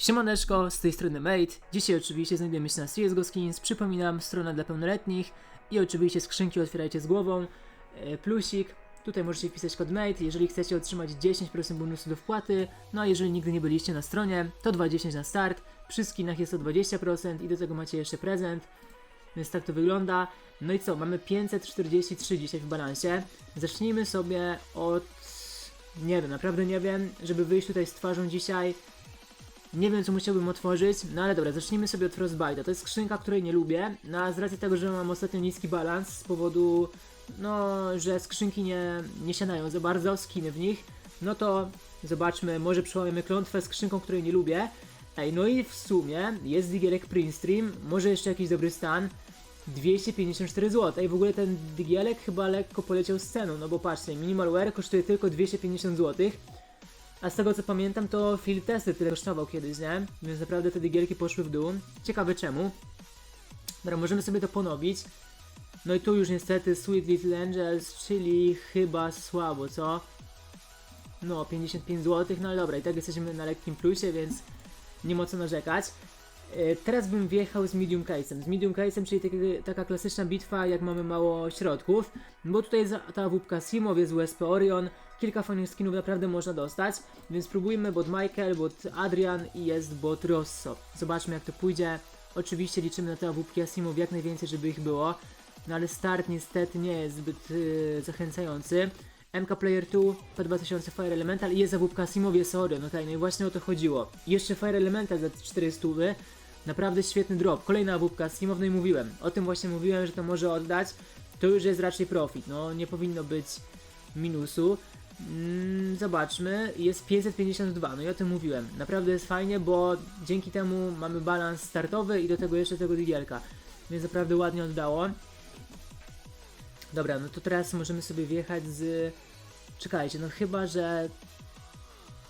Siemaneczko, z tej strony Mate. Dzisiaj oczywiście znajdujemy się na CSGO Skins. Przypominam, strona dla pełnoletnich i oczywiście skrzynki otwierajcie z głową. E, Plusik. Tutaj możecie wpisać kod MATE, jeżeli chcecie otrzymać 10% bonusu do wpłaty. No a jeżeli nigdy nie byliście na stronie, to 20 na start. Przy skinach jest to 20% i do tego macie jeszcze prezent. Więc tak to wygląda. No i co, mamy 543 dzisiaj w balansie. Zacznijmy sobie od... Nie wiem, naprawdę nie wiem, żeby wyjść tutaj z twarzą dzisiaj. Nie wiem, co musiałbym otworzyć, no ale dobra, zacznijmy sobie od Frostbite'a. To jest skrzynka, której nie lubię, no a z racji tego, że mam ostatnio niski balans z powodu, no, że skrzynki nie, nie siadają za bardzo, skiny w nich, no to zobaczmy, może przełamiemy klątwę skrzynką, której nie lubię. Ej, no i w sumie jest digielek Prince Stream, może jeszcze jakiś dobry stan. 254 zł. Ej, w ogóle ten digielek chyba lekko poleciał z ceną, no bo patrzcie, Minimalware kosztuje tylko 250 zł. A z tego co pamiętam, to field testy tyle kosztował kiedyś, nie? Więc naprawdę te gierki poszły w dół. Ciekawe czemu. Dobra, możemy sobie to ponowić. No i tu już niestety Sweet Little Angels, czyli chyba słabo, co? No, 55 zł, no ale dobra, i tak jesteśmy na lekkim plusie, więc nie ma co narzekać. E, Teraz bym wjechał z medium case'em. Z medium case'em, czyli taka klasyczna bitwa, jak mamy mało środków. Bo tutaj jest ta wupka Simow, jest USP Orion, kilka fajnych skinów naprawdę można dostać. Więc spróbujmy bot Michael, bot Adrian i jest bot Rosso. Zobaczmy jak to pójdzie. Oczywiście liczymy na te wupki Asimov jak najwięcej, żeby ich było. No ale start niestety nie jest zbyt yy, zachęcający. MK Player 2, P2000 Fire Elemental i jest zawódka Asimov, jest Orion, okej, no i właśnie o to chodziło. Jeszcze Fire Elemental za 400 Naprawdę świetny drop. Kolejna awupka z Simow, i mówiłem. O tym właśnie mówiłem, że to może oddać. To już jest raczej profit. No nie powinno być minusu. Mm, zobaczmy, jest 552, no i o tym mówiłem. Naprawdę jest fajnie, bo dzięki temu mamy balans startowy i do tego jeszcze tego digielka. Więc naprawdę ładnie oddało. Dobra, no to teraz możemy sobie wjechać z... Czekajcie, no chyba, że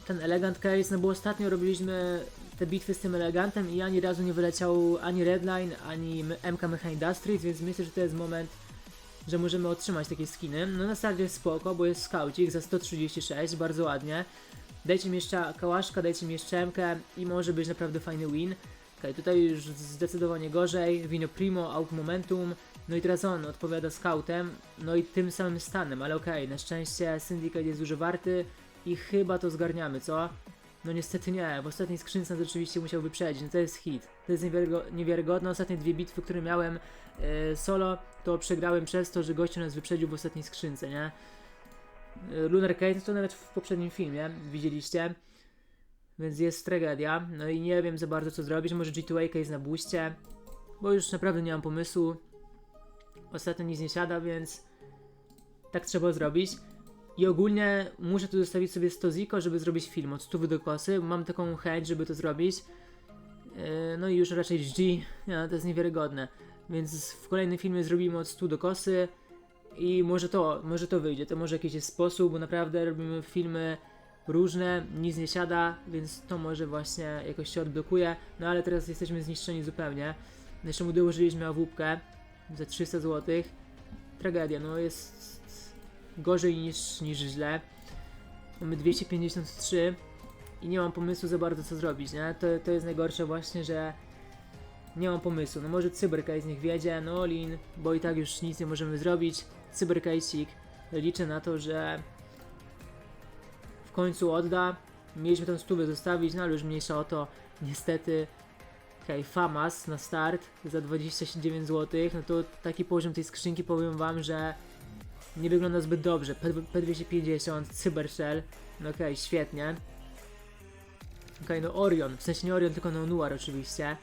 ten elegant case, no bo ostatnio robiliśmy te bitwy z tym elegantem i ani razu nie wyleciał ani Redline, ani MK Mecha Industries, więc myślę, że to jest moment, że możemy otrzymać takie skiny. No na starcie jest spoko, bo jest scoutik za 136, bardzo ładnie. Dajcie mi jeszcze kałaszka, dajcie mi jeszcze MK i może być naprawdę fajny win. Okay, tutaj już zdecydowanie gorzej, Vino Primo, Out Momentum, no i teraz on odpowiada scoutem, no i tym samym stanem, ale okej, okay, na szczęście Syndicate jest dużo warty i chyba to zgarniamy, co? No niestety nie, w ostatniej skrzynce nas oczywiście musiał wyprzedzić, no to jest hit. To jest niewiarygo niewiarygodne. Ostatnie dwie bitwy, które miałem e, solo, to przegrałem przez to, że gościu nas wyprzedził w ostatniej skrzynce, nie? E, Lunar Kate to nawet w poprzednim filmie widzieliście. Więc jest tragedia. No i nie wiem za bardzo co zrobić. Może G2A jest na buście. Bo już naprawdę nie mam pomysłu. Ostatnio nic nie siada, więc tak trzeba zrobić. I ogólnie muszę tu zostawić sobie 100 ziko, żeby zrobić film od 100 do kosy. Mam taką chęć, żeby to zrobić. Yy, no i już raczej G, no, to jest niewiarygodne. Więc w kolejnym filmie zrobimy od 100 do kosy. I może to, może to wyjdzie, to może jakiś jest sposób, bo naprawdę robimy filmy różne, nic nie siada, więc to może właśnie jakoś się odblokuje. No ale teraz jesteśmy zniszczeni zupełnie. Jeszcze mu dołożyliśmy awupkę za 300 zł. Tragedia, no jest gorzej niż, niż źle. Mamy 253 i nie mam pomysłu za bardzo co zrobić, nie? To, to jest najgorsze właśnie, że nie mam pomysłu. No może cybercase niech wiedzie, no Olin, bo i tak już nic nie możemy zrobić. Cybercase'ik, liczę na to, że w końcu odda. Mieliśmy tą stówę zostawić, no ale już mniejsza o to. Niestety, okej, okay, FAMAS na start za 29 zł. No to taki poziom tej skrzynki powiem wam, że nie wygląda zbyt dobrze. P P250, Cybershell, no okej, okay, świetnie. Okej, okay, no Orion, w sensie nie Orion, tylko no Noir oczywiście.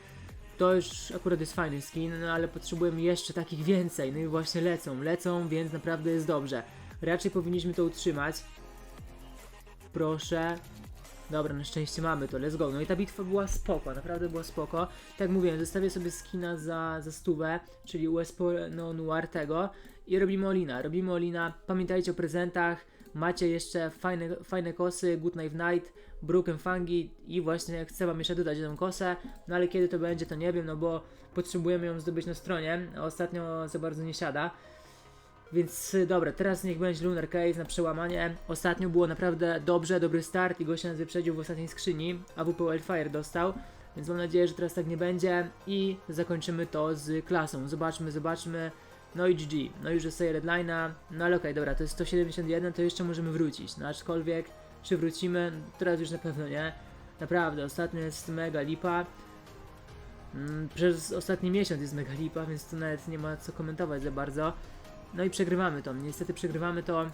To już akurat jest fajny skin, no ale potrzebujemy jeszcze takich więcej. No i właśnie lecą, lecą, więc naprawdę jest dobrze. Raczej powinniśmy to utrzymać. Proszę. Dobra, na szczęście mamy to, let's go. No i ta bitwa była spoko, naprawdę była spoko. Tak mówiłem, zostawię sobie skina za, za stówę, czyli USP no, Noir tego i robimy Olina. Robimy Olina, pamiętajcie o prezentach, macie jeszcze fajne, fajne kosy, Good Night Night, Broken Fungi i właśnie chcę wam jeszcze dodać tę kosę, no ale kiedy to będzie to nie wiem, no bo potrzebujemy ją zdobyć na stronie, ostatnio za bardzo nie siada. Więc y, dobra, teraz niech będzie Lunar Case na przełamanie. Ostatnio było naprawdę dobrze, dobry start i gościa nas wyprzedził w ostatniej skrzyni, a WP Wildfire dostał. Więc mam nadzieję, że teraz tak nie będzie i zakończymy to z klasą. Zobaczmy, zobaczmy. No i GG. No już sobie redline'a. No ale okej, dobra, to jest 171, to jeszcze możemy wrócić. No aczkolwiek, czy wrócimy? Teraz już na pewno nie. Naprawdę, ostatnio jest mega lipa. Mm, Przez ostatni miesiąc jest mega lipa, więc tu nawet nie ma co komentować za bardzo. No i przegrywamy to. Niestety przegrywamy to.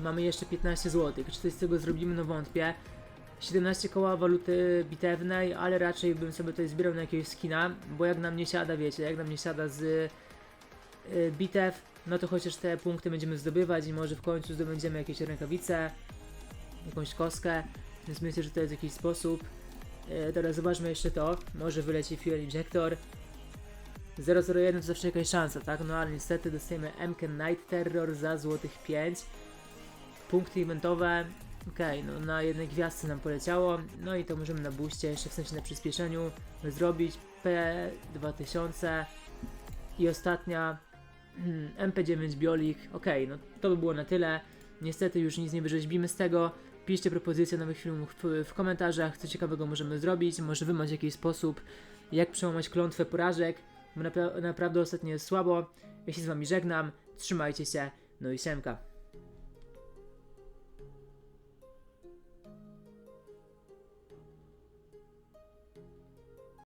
Mamy jeszcze 15 zł. Czy coś z tego zrobimy? No wątpię. 17 koła waluty bitewnej, ale raczej bym sobie tutaj zbierał na jakiegoś skina, bo jak nam nie siada, wiecie, jak nam nie siada z bitew, no to chociaż te punkty będziemy zdobywać i może w końcu zdobędziemy jakieś rękawice, jakąś kostkę, więc myślę, że to jest jakiś sposób. Y, teraz zobaczmy jeszcze to, może wyleci Fuel Injector. 001 to zawsze jakaś szansa, tak? No ale niestety dostajemy MK Night Terror za złotych 5. Punkty eventowe, okej, no na jednej gwiazdce nam poleciało, no i to możemy na booście, jeszcze w sensie na przyspieszeniu zrobić P2000 i ostatnia hmm, MP9 Biolik, okej, no to by było na tyle. Niestety już nic nie wyrzeźbimy z tego. Piszcie propozycje nowych filmów w, w komentarzach, co ciekawego możemy zrobić. Może wy macie jakiś sposób, jak przełamać klątwę porażek. Napra- naprawdę ostatnio jest słabo. Ja się z wami żegnam, trzymajcie się, no i siemka.